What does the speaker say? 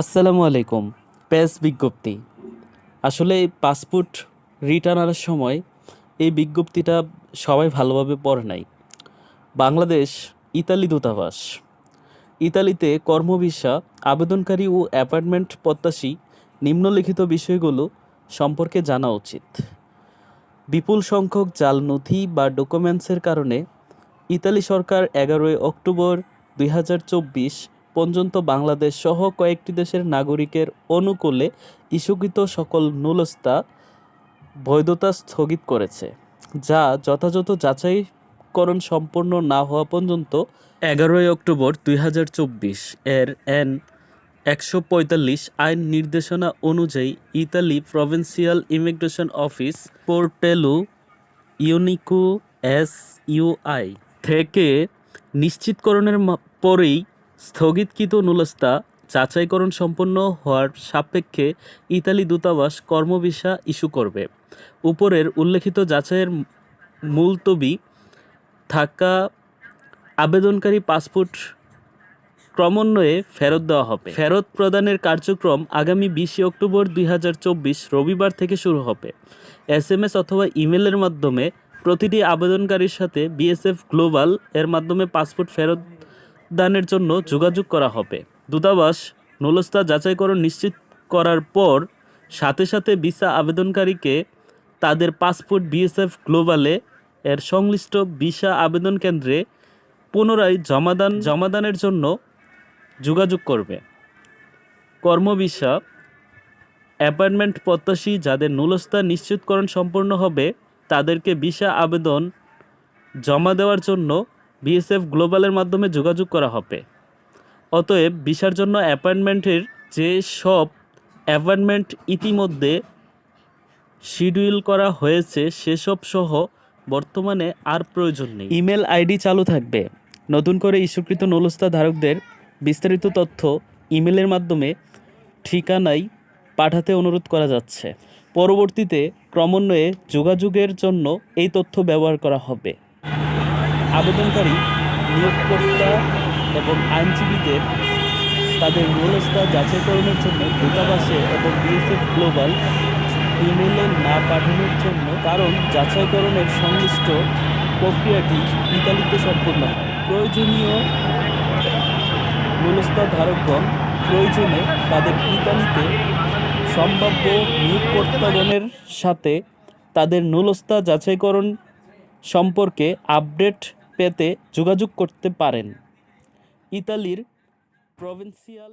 আসসালামু আলাইকুম, প্যাস বিজ্ঞপ্তি। আসলে পাসপোর্ট রিটার্ন আনার সময় এই বিজ্ঞপ্তিটা সবাই ভালোভাবে পড়ে নাই। বাংলাদেশ, ইতালি দূতাবাস। ইতালিতে কর্মভিসা আবেদনকারী ও অ্যাপার্টমেন্ট প্রত্যাশী নিম্নলিখিত বিষয়গুলো সম্পর্কে জানা উচিত। বিপুল সংখ্যক জাল নথি বা ডকুমেন্টসের কারণে ইতালি সরকার এগারোই অক্টোবর দুই হাজার চব্বিশ পর্যন্ত বাংলাদেশ সহ কয়েকটি দেশের নাগরিকের অনুকূলে ইস্যুকৃত সকল নুলস্তা বৈধতা স্থগিত করেছে, যা যথাযথ যাচাইকরণ সম্পন্ন না হওয়া পর্যন্ত এগারোই অক্টোবর দুই হাজার চব্বিশ এর এন একশো পঁয়তাল্লিশ আইন নির্দেশনা অনুযায়ী ইতালি প্রভিন্সিয়াল ইমিগ্রেশন অফিস পোর্টেলু ইউনিকো এস ইউআই থেকে নিশ্চিতকরণের পরেই স্থগিতকৃত নুলস্তা যাচাইকরণ সম্পন্ন হওয়ার সাপেক্ষে ইতালি দূতাবাস কর্মভিসা ইস্যু করবে। উপরের উল্লেখিত যাচাইয়ের মুলতবি থাকা আবেদনকারী পাসপোর্ট ক্রমান্বয়ে ফেরত দেওয়া হবে। ফেরত প্রদানের কার্যক্রম আগামী বিশে অক্টোবর দুই হাজার চব্বিশ রবিবার থেকে শুরু হবে। এস এম এস অথবা ইমেলের মাধ্যমে প্রতিটি আবেদনকারীর সাথে বিএসএফ গ্লোবাল এর মাধ্যমে পাসপোর্ট ফেরত দানের জন্য যোগাযোগ করা হবে। দূতাবাস নুলস্তা যাচাইকরণ নিশ্চিত করার পর সাথে সাথে ভিসা আবেদনকারীকে তাদের পাসপোর্ট বিএসএফ গ্লোবালে এর সংশ্লিষ্ট ভিসা আবেদন কেন্দ্রে পুনরায় জমাদান, জমাদানের জন্য যোগাযোগ করবে। কর্মভিসা, অ্যাপয়েন্টমেন্ট প্রত্যাশী যাদের নুলস্তা নিশ্চিতকরণ সম্পন্ন হবে, তাদেরকে ভিসা আবেদন জমা দেওয়ার জন্য বিএসএফ গ্লোবালের মাধ্যমে যোগাযোগ করা হবে। অতএব ভিসার জন্য অ্যাপয়েন্টমেন্টের যে সব অ্যাপয়েন্টমেন্ট ইতিমধ্যে শিডিউল করা হয়েছে, সেসব সহ বর্তমানে আর প্রয়োজন নেই। ইমেল আইডি চালু থাকবে। নতুন করে ইস্যুকৃত নলস্তা ধারকদের বিস্তারিত তথ্য ইমেলের মাধ্যমে ঠিকানায় পাঠাতে অনুরোধ করা যাচ্ছে। পরবর্তীতে ক্রমান্বয়ে যোগাযোগের জন্য এই তথ্য ব্যবহার করা হবে। আবেদনকারী নিয়োগকর্তা এবং আইনজীবীদের তাদের রোলস্তা যাচাইকরণের জন্য দূতাবাসে এবং বিএসএফ গ্লোবাল ইমেলে না পাঠানোর জন্য, কারণ যাচাইকরণের সংশ্লিষ্ট প্রক্রিয়াটি ইতালিতে সম্পূর্ণ হয়। প্রয়োজনীয় রোলস্তা ধারকগণ প্রয়োজনে তাদের ইতালিতে সম্ভাব্য নিয়োগকর্তাগণের সাথে তাদের নুলস্তা যাচাইকরণ সম্পর্কে আপডেট পেতে যোগাযোগ করতে পারেন। ইতালির প্রভিন্সিয়াল